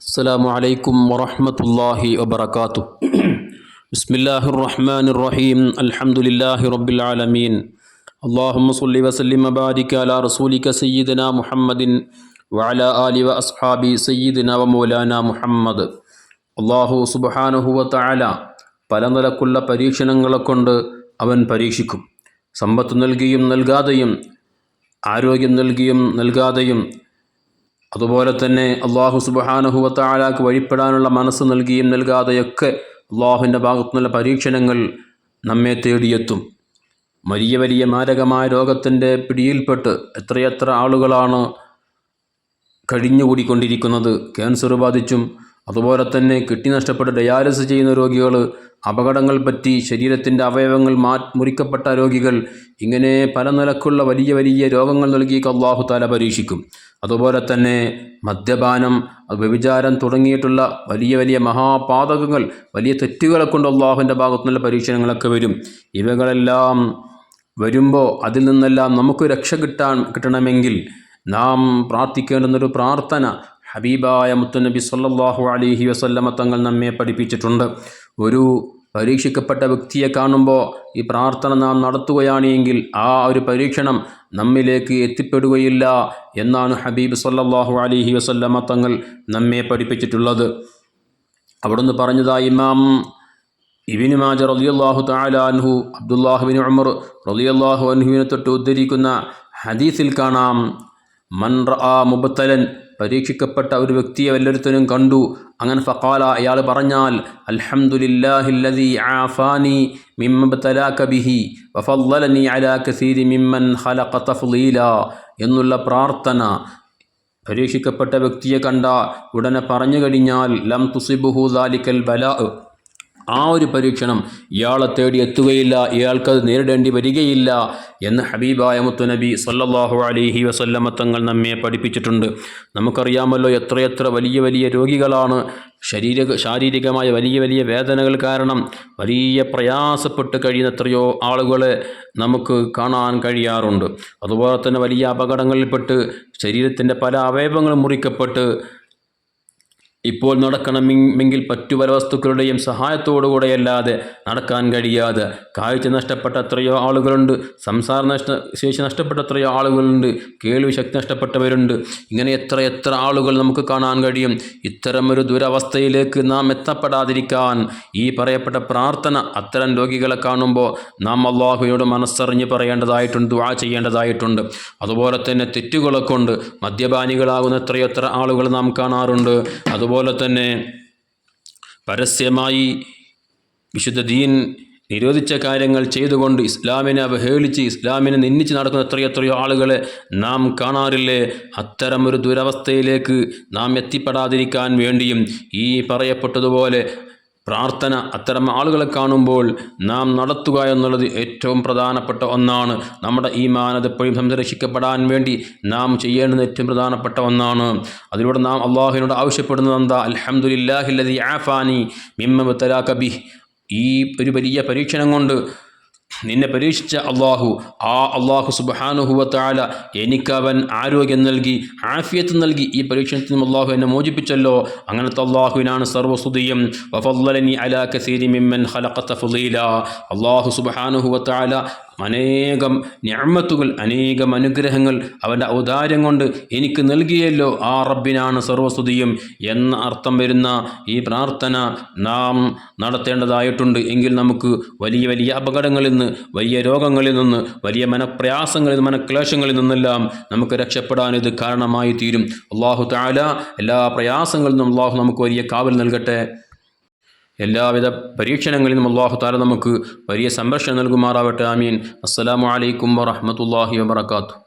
السلام عليكم ورحمة الله وبركاته بسم الله الرحمن الرحيم الحمد لله رب العالمين اللهم صل وسلم وبارك على رسولك سيدنا محمد وعلى آل وأصحاب سيدنا ومولانا മുഹമ്മദ് അള്ളാഹു സുബഹാനുഹുവത്തായ പല നിലക്കുള്ള പരീക്ഷണങ്ങളെ കൊണ്ട് അവൻ പരീക്ഷിക്കും സമ്പത്ത് നൽകിയും നൽകാതെയും ആരോഗ്യം നൽകിയും നൽകാതെയും അതുപോലെ തന്നെ അള്ളാഹു സുബഹാനുഹുവത്താലാക്ക് വഴിപ്പെടാനുള്ള മനസ്സ് നൽകിയും നൽകാതെയൊക്കെ അള്ളാഹുവിന്റെ ഭാഗത്തുനിന്നുള്ള പരീക്ഷണങ്ങൾ നമ്മെ തേടിയെത്തും. വലിയ വലിയ മാരകമായ രോഗത്തിന്റെ പിടിയിൽപ്പെട്ട് എത്രയെത്ര ആളുകളാണ് കഴിഞ്ഞുകൂടിക്കൊണ്ടിരിക്കുന്നത്. ക്യാൻസർ ബാധിച്ചും അതുപോലെ തന്നെ കിഡ്നി നഷ്ടപ്പെട്ട് ഡയാലിസിസ് ചെയ്യുന്ന രോഗികൾ അപകടങ്ങൾ പറ്റി ശരീരത്തിന്റെ അവയവങ്ങൾ മാ മുറിക്കപ്പെട്ട രോഗികൾ ഇങ്ങനെ പല നിലക്കുള്ള വലിയ വലിയ രോഗങ്ങൾ നൽകി അള്ളാഹു താല പരീക്ഷിക്കും. അതുപോലെ തന്നെ മദ്യപാനം വ്യഭിചാരം തുടങ്ങിയിട്ടുള്ള വലിയ വലിയ മഹാപാതകങ്ങൾ വലിയ തെറ്റുകളെ കൊണ്ട് അള്ളാഹുവിന്റെ ഭാഗത്തുനിന്നുള്ള പരീക്ഷണങ്ങളൊക്കെ വരും. ഇവകളെല്ലാം വരുമ്പോൾ അതിൽ നിന്നെല്ലാം നമുക്ക് രക്ഷ കിട്ടാൻ കിട്ടണമെങ്കിൽ നാം പ്രാർത്ഥിക്കേണ്ടുന്നൊരു പ്രാർത്ഥന ഹബീബായ മുത്തുനബി സല്ലാഹു അലിഹി വസല്ലമ തങ്ങൾ നമ്മെ പഠിപ്പിച്ചിട്ടുണ്ട്. ഒരു പരീക്ഷിക്കപ്പെട്ട വ്യക്തിയെ കാണുമ്പോൾ ഈ പ്രാർത്ഥന നാം നടത്തുകയാണെങ്കിൽ ആ ഒരു പരീക്ഷണം നമ്മിലേക്ക് എത്തിപ്പെടുകയില്ല എന്നാണ് ഹബീബ് സല്ലാഹു അലിഹി വസല്ലമ തങ്ങൾ നമ്മെ പഠിപ്പിച്ചിട്ടുള്ളത്. അവിടുന്ന് പറഞ്ഞതായി ഇമാം ഇബിന് മാജ റളിയല്ലാഹു തആല അൻഹു അബ്ദുല്ലാഹുബിൻ ഉമർ റളിയല്ലാഹു അൻഹുവിനെ തൊട്ട് ഉദ്ധരിക്കുന്ന ഹദീസിൽ കാണാം മൻ റഅ മുബത്തലൻ പരീക്ഷിക്കപ്പെട്ട ഒരു വ്യക്തിയെ വല്ലൊരുത്തനും കണ്ടു. അങ്ങനെ ഫക്കാല അയാൾ പറഞ്ഞാൽ അലഹമുല്ലാഹില്ലി ആഫാനി മിമ്മബ്തലാക ബിഹി അലാ കസീരി മിമ്മൻ ഖലഖ തഫ്ലീല എന്നുള്ള പ്രാർത്ഥന പരീക്ഷിക്കപ്പെട്ട വ്യക്തിയെ കണ്ട ഉടനെ പറഞ്ഞു കഴിഞ്ഞാൽ ലം തുസിബുഹു ദാലിക്കൽ ബലാ ആ ഒരു പരീക്ഷണം ഇയാളെ തേടി എത്തുകയില്ല. ഇയാൾക്കത് നേരിടേണ്ടി വരികയില്ല എന്ന് ഹബീബായ മുത്തുനബി സല്ലാഹു അലൈഹി വസല്ലമ തങ്ങൾ നമ്മെ പഠിപ്പിച്ചിട്ടുണ്ട്. നമുക്കറിയാമല്ലോ എത്രയെത്ര വലിയ വലിയ രോഗികളാണ്. ശരീര ശാരീരികമായ വലിയ വലിയ വേദനകൾ കാരണം വലിയ പ്രയാസപ്പെട്ട് കഴിയുന്ന എത്രയോ ആളുകളെ നമുക്ക് കാണാൻ കഴിയാറുണ്ട്. അതുപോലെ തന്നെ വലിയ അപകടങ്ങളിൽപ്പെട്ട് ശരീരത്തിന്റെ പല അവയവങ്ങളും മുറിക്കപ്പെട്ട് ഇപ്പോൾ നടക്കണമെങ്കിൽ മറ്റു പല വസ്തുക്കളുടെയും സഹായത്തോടുകൂടെയല്ലാതെ നടക്കാൻ കഴിയാതെ. കാഴ്ച നഷ്ടപ്പെട്ട എത്രയോ ആളുകളുണ്ട് സംസാര നഷ്ട ശേഷി നഷ്ടപ്പെട്ട എത്രയോ ആളുകളുണ്ട് കേൾവി ശക്തി നഷ്ടപ്പെട്ടവരുണ്ട്. ഇങ്ങനെ എത്ര എത്ര ആളുകൾ നമുക്ക് കാണാൻ കഴിയും? ഇത്തരമൊരു ദുരവസ്ഥയിലേക്ക് നാം എത്തപ്പെടാതിരിക്കാൻ ഈ പറയപ്പെട്ട പ്രാർത്ഥന അത്തരം രോഗികളെ കാണുമ്പോൾ നാം അള്ളാഹുയോട് മനസ്സറിഞ്ഞ് പറയേണ്ടതായിട്ടുണ്ട് ദുആ ചെയ്യേണ്ടതായിട്ടുണ്ട്. അതുപോലെ തന്നെ തെറ്റുകളെ കൊണ്ട് മദ്യപാനികളാകുന്ന എത്രയോ എത്ര ആളുകൾ നാം കാണാറുണ്ട്. അതുപോലെ തന്നെ പരസ്യമായി വിശുദ്ധ ദീൻ നിരോധിച്ച കാര്യങ്ങൾ ചെയ്തുകൊണ്ട് ഇസ്ലാമിനെ അവഹേളിച്ച് ഇസ്ലാമിനെ നിന്നിച്ച് നടക്കുന്ന എത്രയോ എത്രയോ ആളുകളെ നാം കാണാറില്ലേ? അത്തരം ഒരു ദുരവസ്ഥയിലേക്ക് നാം എത്തിപ്പെടാതിരിക്കാൻ വേണ്ടിയും ഈ പറയപ്പെട്ടതുപോലെ പ്രാർത്ഥന അത്തരം ആളുകളെ കാണുമ്പോൾ നാം നടത്തുക എന്നുള്ളത് ഏറ്റവും പ്രധാനപ്പെട്ട ഒന്നാണ്. നമ്മുടെ ഈ മാനതെപ്പോഴും സംരക്ഷിക്കപ്പെടാൻ വേണ്ടി നാം ചെയ്യേണ്ടത് ഏറ്റവും പ്രധാനപ്പെട്ട ഒന്നാണ്. അതിലൂടെ നാം അള്ളാഹുവിനോട് ആവശ്യപ്പെടുന്നത് എന്താ? അലഹമുല്ലാഹില്ലതി ആഫാനി മിമ്മ ബി ഈ ഒരു വലിയ പരീക്ഷണം കൊണ്ട് നിന്നെ പരീക്ഷിച്ച അള്ളാഹു ആ അള്ളാഹു സുബാനുഹുവത്താല എനിക്കവൻ ആരോഗ്യം നൽകി ആഫിയത്ത് നൽകി ഈ പരീക്ഷണത്തിനും അള്ളാഹു എന്നെ മോചിപ്പിച്ചല്ലോ. അങ്ങനത്തെ അള്ളാഹുവിനാണ് സർവസുതിയും വഫല്ലനി അലാ കസീരി മിമ്മൻ ഖലഖത ഫുളീല അള്ളാഹു സുബാനുഹുവത്താല അനേകം ഞാമത്തുകൾ അനേകം അനുഗ്രഹങ്ങൾ അവന്റെ ഔദാര്യം കൊണ്ട് എനിക്ക് നൽകിയല്ലോ. ആ റബ്ബിനാണ് സർവസ്തുതിയും എന്ന അർത്ഥം വരുന്ന ഈ പ്രാർത്ഥന നാം നടത്തേണ്ടതായിട്ടുണ്ട്. എങ്കിൽ നമുക്ക് വലിയ വലിയ അപകടങ്ങളിൽ നിന്ന് വലിയ രോഗങ്ങളിൽ നിന്ന് വലിയ മനപ്രയാസങ്ങളിൽ നിന്ന് മനക്ലേശങ്ങളിൽ നിന്നെല്ലാം നമുക്ക് രക്ഷപ്പെടാൻ ഇത് കാരണമായി തീരും. അള്ളാഹു താല എല്ലാ പ്രയാസങ്ങളിൽ നിന്നും അള്ളാഹു നമുക്ക് വലിയ കാവൽ നൽകട്ടെ. എല്ലാവിധ പരീക്ഷണങ്ങളിൽ നിന്നും അള്ളാഹു താല നമുക്ക് വലിയ സംരക്ഷണം നൽകുമാറാവട്ടെ. ആമീൻ. അസ്സലാമു അലൈക്കും വറഹമത്തല്ലാഹി വബർക്കാത്തു